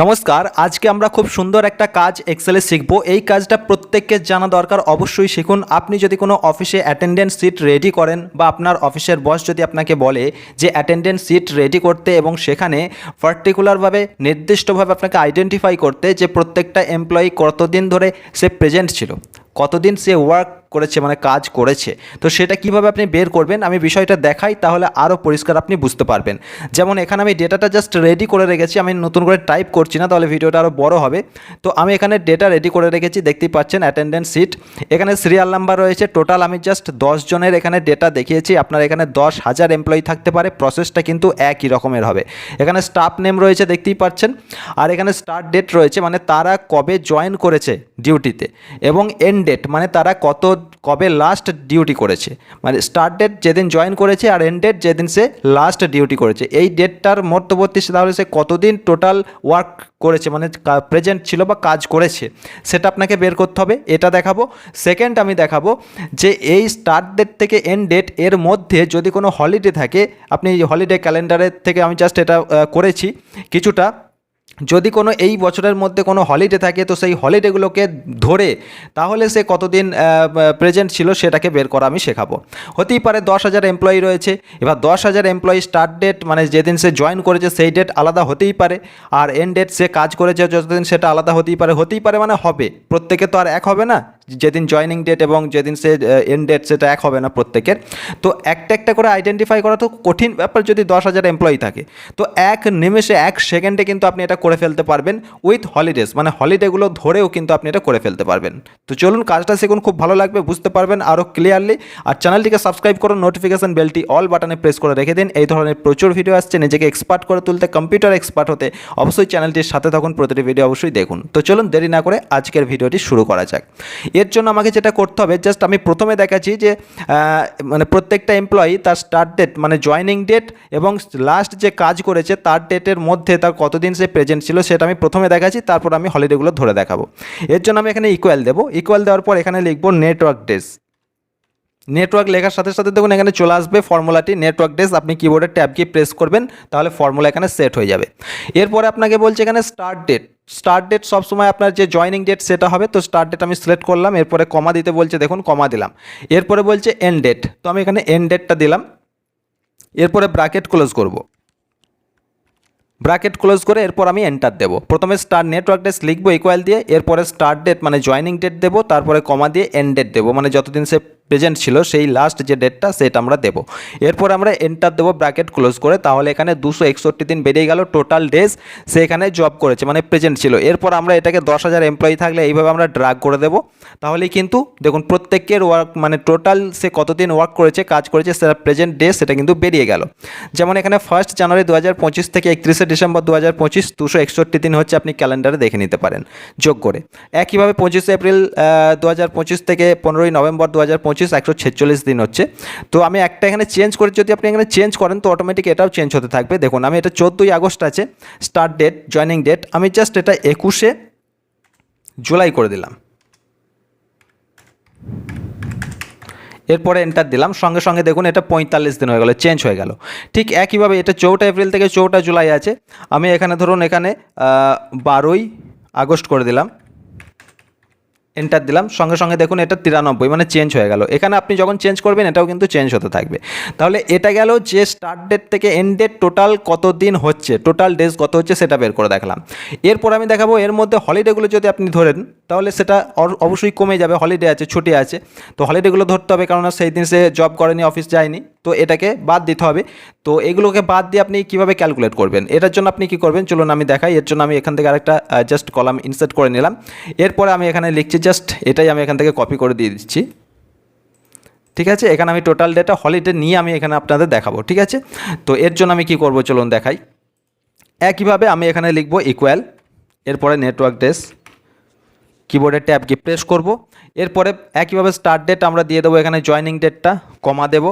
নমস্কার, আজকে আমরা খুব সুন্দর একটা কাজ এক্সেলে শিখব। এই কাজটা প্রত্যেককে জানা দরকার, অবশ্যই শিখুন। আপনি যদি কোনো অফিসে অ্যাটেন্ডেন্স সিট রেডি করেন বা আপনার অফিসের বস যদি আপনাকে বলে যে অ্যাটেন্ডেন্স সিট রেডি করতে এবং সেখানে পার্টিকুলারভাবে নির্দিষ্টভাবে আপনাকে আইডেন্টিফাই করতে যে প্রত্যেকটা এমপ্লয়ি কতদিন ধরে সে প্রেজেন্ট ছিল, কতদিন সে ওয়ার্ক করেছে মানে কাজ করেছে। তো সেটা কীভাবে আপনি বের করবেন, আমি বিষয়টা দেখাই, তাহলে আরও পরিষ্কার আপনি বুঝতে পারবেন। যেমন এখানে আমি ডেটাটা জাস্ট রেডি করে রেখেছি, আমি নতুন করে টাইপ করছি না, তাহলে ভিডিওটা আরও বড় হবে। তো আমি এখানে ডেটা রেডি করে রেখেছি, দেখতেই পাচ্ছেন অ্যাটেন্ডেন্স সিট এখানে সিরিয়াল নাম্বার রয়েছে টোটাল আমি জাস্ট জনের এখানে ডেটা দেখিয়েছি, আপনার এখানে দশ হাজার এমপ্লয়ি থাকতে পারে প্রসেসটা কিন্তু একই রকমের হবে। এখানে স্টাফ নেম রয়েছে, দেখতেই পাচ্ছেন। আর এখানে স্টার্ট ডেট রয়েছে মানে তারা কবে জয়েন করেছে ডিউটিতে এবং এন্ড ডেট মানে তারা কত কবে লাস্ট ডিউটি করেছে? মানে স্টার্ট ডেট যেদিন জয়েন করেছে আর এন্ড ডেট যেদিন সে লাস্ট ডিউটি করেছে। এই ডেটটার মধ্যবর্তী তাহলে সে কতদিন টোটাল ওয়ার্ক করেছে? মানে প্রেজেন্ট ছিল বা কাজ করেছে? সেটা আপনাকে বের করতে হবে, এটা দেখাবো। সেকেন্ড আমি দেখাবো যে এই স্টার্ট ডেট থেকে এন্ড ডেট এর মধ্যে যদি কোনো হলিডে থাকে, আপনি হলিডে ক্যালেন্ডারের থেকে আমি জাস্ট এটা করেছি। কিছুটা যদি কোনো এই বছরের মধ্যে কোনো হলিডে থাকে, তো সেই হলিডেগুলোকে ধরে তাহলে সে কতদিন প্রেজেন্ট ছিল সেটাকে বের করা আমি শেখাবো। হতেই পারে দশ হাজার এমপ্লয়ি রয়েছে, এবার দশ হাজার এমপ্লয়ি স্টার্ট ডেট মানে যেদিন সে জয়েন করেছে সেই ডেট আলাদা হতেই পারে, আর এন্ড ডেট সে কাজ করেছে যতদিন সেটা আলাদা হতেই পারে হতেই পারে মানে হবে। প্রত্যেকে তো আর এক হবে না। যেদিন জয়নিং ডেট এবং যেদিন সে এন্ড ডেট সেটা এক হবে না প্রত্যেকের। তো একটা একটা করে আইডেন্টিফাই করা তো কঠিন ব্যাপার যদি দশ হাজার এমপ্লয়ি থাকে। তো এক নিমেষে, এক সেকেন্ডে কিন্তু আপনি এটা করে ফেলতে পারবেন উইথ হলিডেজ মানে হলিডেগুলো ধরেও কিন্তু আপনি এটা করে ফেলতে পারবেন। তো চলুন কাজটা শিখুন, খুব ভালো লাগবে, বুঝতে পারবেন আরও ক্লিয়ারলি আর চ্যানেলটিকে সাবস্ক্রাইব করুন নোটিফিকেশান বেলটি অল বাটনে প্রেস করে রেখে দিন। এই ধরনের প্রচুর ভিডিও আসছে, নিজেকে এক্সপার্ট করে তুলতে কম্পিউটার এক্সপার্ট হতে। অবশ্যই চ্যানেলটির সাথে থাকুন, প্রতিটি ভিডিও অবশ্যই দেখুন। তো চলুন দেরি না করে আজকের ভিডিওটি শুরু করা যাক। এর জন্য আমাকে যেটা করতে হবে জাস্ট আমি প্রথমে দেখাচ্ছি যে মানে প্রত্যেকটা এমপ্লয়ি তার স্টার্ট ডেট মানে জয়নিং ডেট এবং লাস্ট যে কাজ করেছে তার ডেটের মধ্যে তার কতদিন সে প্রেজেন্ট ছিল সেটা আমি প্রথমে দেখাচ্ছি, তারপর আমি হলিডেগুলো ধরে দেখাবো। এর জন্য আমি এখানে ইকুয়াল দেবো। ইকুয়াল দেওয়ার পর এখানে লিখব নেটওয়ার্ক ডেস নেটওয়ার্ক লেখার সাথে সাথে দেখুন এখানে চলে আসবে ফর্মুলাটি নেটওয়ার্ক ডেস আপনি কিবোর্ডের ট্যাব কি প্রেস করবেন, তাহলে ফর্মুলা এখানে সেট হয়ে যাবে। এরপরে আপনাকে বলছে এখানে স্টার্ট ডেট স্টার্ট ডেট সবসময় আপনার যে জয়নিং ডেট সেটা হবে, তো স্টার্ট ডেট আমি সিলেক্ট করলাম, এরপরে কমা দিতে বলছে, দেখুন কমা দিলাম। এরপরে বলছে এন্ড ডেট তো আমি এখানে এন্ড ডেটটা দিলাম। এরপরে ব্র্যাকেট ক্লোজ করব। ব্র্যাকেট ক্লোজ করে এরপর আমি এন্টার দেবো। প্রথমে স্টার নেটওয়ার্ক ডেস লিখব ইকুয়াল দিয়ে, এরপরে স্টার্ট ডেট মানে জয়নিং ডেট দেবো, তারপরে কমা দিয়ে এন্ড ডেট দেবো। মানে যতদিন সে প্রেজেন্ট ছিল, সেই লাস্ট যে ডেটটা সেটা আমরা দেবো। এরপর আমরা এন্টার দেবো ব্র্যাকেট ক্লোজ করে, তাহলে এখানে দুশো একষট্টি দিন বেরিয়ে গেল টোটাল ডেজ সে এখানে জব করেছে মানে প্রেজেন্ট ছিল। এরপর আমরা এটাকে দশ হাজার এমপ্লয়ি থাকলে এইভাবে আমরা ড্রাগ করে দেবো। তাহলেই কিন্তু, দেখুন, প্রত্যেকের ওয়ার্ক মানে টোটাল সে কতদিন ওয়ার্ক করেছে, কাজ করেছে, সেটা প্রেজেন্ট ডে সেটা কিন্তু বেরিয়ে গেল। যেমন এখানে ফার্স্ট জানুয়ারি দু হাজার পঁচিশ থেকে একত্রিশে ডিসেম্বর দু হাজার পঁচিশ, দুশো একষট্টি দিন হচ্ছে আপনি ক্যালেন্ডারে দেখে নিতে পারেন, যোগ করে। একইভাবে পঁচিশে এপ্রিল দু হাজার পঁচিশ থেকে পনেরোই নভেম্বর দু হাজার পঁচিশ পঁচিশ, একশো ছেচল্লিশ দিন হচ্ছে। তো আমি একটা এখানে চেঞ্জ করে যদি আপনি এখানে চেঞ্জ করেন, তো অটোমেটিক এটাও চেঞ্জ হতে থাকবে। দেখুন, আমি এটা চোদ্দোই আগস্ট আছে স্টার্ট ডেট জয়নিং ডেট আমি জাস্ট এটা একুশে জুলাই করে দিলাম। এরপরে এন্টার দিলাম, সঙ্গে সঙ্গে দেখুন এটা পঁয়তাল্লিশ দিন হয়ে গেল চেঞ্জ হয়ে গেল। ঠিক একইভাবে এটা চৌঠা এপ্রিল থেকে চৌঠা জুলাই আছে, আমি এখানে ধরুন এখানে বারোই আগস্ট করে দিলাম। এন্টার দিলাম। সঙ্গে সঙ্গে দেখুন এটা তিরানব্বই মানে চেঞ্জ হয়ে গেল। এখানে আপনি যখন চেঞ্জ করবেন, এটাও কিন্তু চেঞ্জ হতে থাকবে। তাহলে এটা গেল যে স্টার্ট ডেট থেকে এন্ড ডেট টোটাল কত দিন হচ্ছে টোটাল ডেজ কত হচ্ছে সেটা বের করে দেখলাম। এরপর আমি দেখাবো, এর মধ্যে হলিডেগুলো যদি আপনি ধরেন তাহলে সেটা অবশ্যই কমে যাবে হলিডে আছে, ছুটি আছে। তো হলিডেগুলো ধরতে হবে কারণ সেই দিন সে জব করেনি অফিস যায়নি। তো এটাকে বাদ দিতে হবে। তো এগুলোকে বাদ দিয়ে আপনি কীভাবে ক্যালকুলেট করবেন? এটার জন্য আপনি কি করবেন? চলুন আমি দেখাই। এর জন্য আমি এখান থেকে আরেকটা জাস্ট কলাম ইনসার্ট করে নিলাম। এরপরে আমি এখানে লিখছি জাস্ট এটাই আমি এখান থেকে কপি করে দিয়ে দিচ্ছি। ঠিক আছে? এখানে আমি টোটাল ডেটা হলিডে নিয়ে আমি এখানে আপনাদের দেখাবো। ঠিক আছে? তো এর জন্য আমি কি করব? চলুন দেখাই। একইভাবে আমি এখানে লিখব ইকুয়াল এরপরে নেটওয়ার্ক ডেস কিবোর্ডের ট্যাব কি প্রেস করব। এরপরে একইভাবে স্টার্ট ডেট আমরা দিয়ে দেবো এখানে জয়নিং ডেটটা কমা দেবো।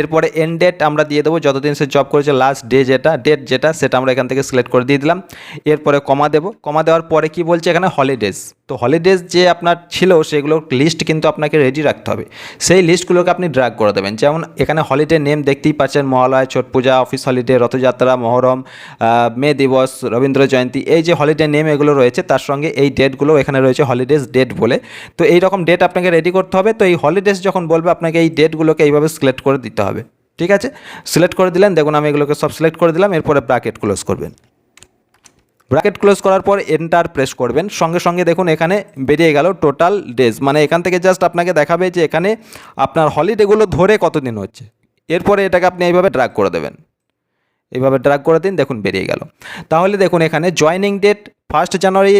এরপরে এন্ড ডেট আমরা দিয়ে দেবো, যতদিন সে জব করেছে লাস্ট ডে যেটা ডেট যেটা, সেটা আমরা এখান থেকে সিলেক্ট করে দিয়ে দিলাম। এরপরে কমা দেবো। কমা দেওয়ার পরে কি বলছে এখানে? হলিডেজ তো হলিডেজ যে আপনার ছিল সেগুলোর লিস্ট কিন্তু আপনাকে রেডি রাখতে হবে। সেই লিস্টগুলোকে আপনি ড্রাগ করে দেবেন। যেমন এখানে হলিডে নেম দেখতেই পাচ্ছেন, মহালয়, ছট পূজা অফিস হলিডে রথযাত্রা, মহরম মে দিবস, রবীন্দ্র জয়ন্তী, এই যে হলিডে নেম এগুলো রয়েছে, তার সঙ্গে এই ডেটগুলো এখানে রয়েছে হলিডেজ ডেট বলে। তো এই রকম ডেট আপনাকে রেডি করতে হবে। তো এই হলিডেজ যখন বলবে, আপনাকে এই ডেটগুলোকে এইভাবে সিলেক্ট করে দিতে হবে। ঠিক আছে? সিলেক্ট করে দিলেন, দেখুন আমি এগুলোকে সব সিলেক্ট করে দিলাম, এরপরে ব্র্যাকেট ক্লোজ করবেন। ব্র্যাকেট ক্লোজ করার পর এন্টার প্রেস করবেন। সঙ্গে সঙ্গে দেখুন এখানে বেরিয়ে গেল টোটাল ডেজ মানে এখান থেকে জাস্ট আপনাকে দেখাবে যে এখানে আপনার হলিডেগুলো ধরে কতদিন হচ্ছে। এরপরে এটাকে আপনি এইভাবে ড্রাগ করে দেবেন। এইভাবে ড্রাগ করে দিন, দেখুন বেরিয়ে গেল। তাহলে দেখুন এখানে জয়নিং ডেট ফার্স্ট জানুয়ারি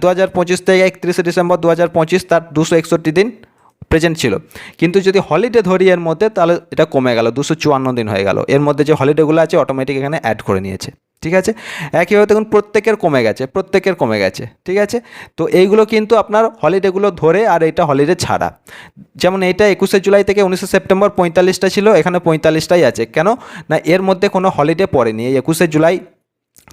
দু হাজার পঁচিশ থেকে একত্রিশে ডিসেম্বর দু হাজার পঁচিশ, তার দুশো একষট্টি দিন প্রেজেন্ট ছিল। কিন্তু যদি হলিডে ধরি এর মধ্যে, তাহলে এটা কমে গেল, দুশো চুয়ান্ন দিন হয়ে গেল। এর মধ্যে যে হলিডেগুলো আছে অটোমেটিক এখানে অ্যাড করে নিয়েছে। ঠিক আছে? একইভাবে দেখুন প্রত্যেকের কমে গেছে, প্রত্যেকের কমে গেছে, ঠিক আছে? তো এইগুলো কিন্তু আপনার হলিডেগুলো ধরে আর এটা হলিডে ছাড়া। যেমন এইটা একুশে জুলাই থেকে উনিশে সেপ্টেম্বর পঁয়তাল্লিশটা ছিল, এখানে পঁয়তাল্লিশটাই আছে। কেন? না, এর মধ্যে কোনো হলিডে পড়েনি। এই একুশে জুলাই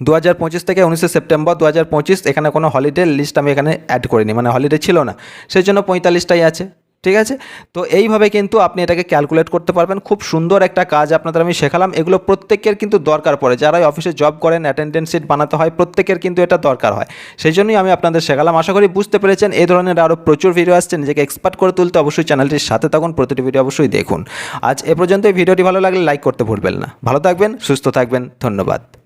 দু হাজার পঁচিশ থেকে উনিশে সেপ্টেম্বর দু হাজার পঁচিশ এখানে কোনো হলিডে লিস্ট আমি এখানে অ্যাড করিনি। মানে হলিডে ছিল না। সেই জন্য পঁয়তাল্লিশটাই আছে। ঠিক আছে? তো এইভাবে কিন্তু আপনি এটাকে ক্যালকুলেট করতে পারবেন। খুব সুন্দর একটা কাজ আপনাদের আমি শেখালাম। এগুলো প্রত্যেকের কিন্তু দরকার পড়ে। যারা এই অফিসে জব করেন অ্যাটেন্ডেন্স শিট বানাতে হয়, প্রত্যেকের কিন্তু এটা দরকার হয়। সেই জন্যই আমি আপনাদের শেখালাম। আশা করি বুঝতে পেরেছেন। এই ধরনের আরও প্রচুর ভিডিও আসছে। নিজেকে এক্সপার্ট করে তুলতে অবশ্যই চ্যানেলটির সাথে থাকুন। প্রতিটি ভিডিও অবশ্যই দেখুন। আজ এ পর্যন্ত এই ভিডিওটি ভালো লাগলে লাইক করতে ভুলবেন না। ভালো থাকবেন, সুস্থ থাকবেন। ধন্যবাদ।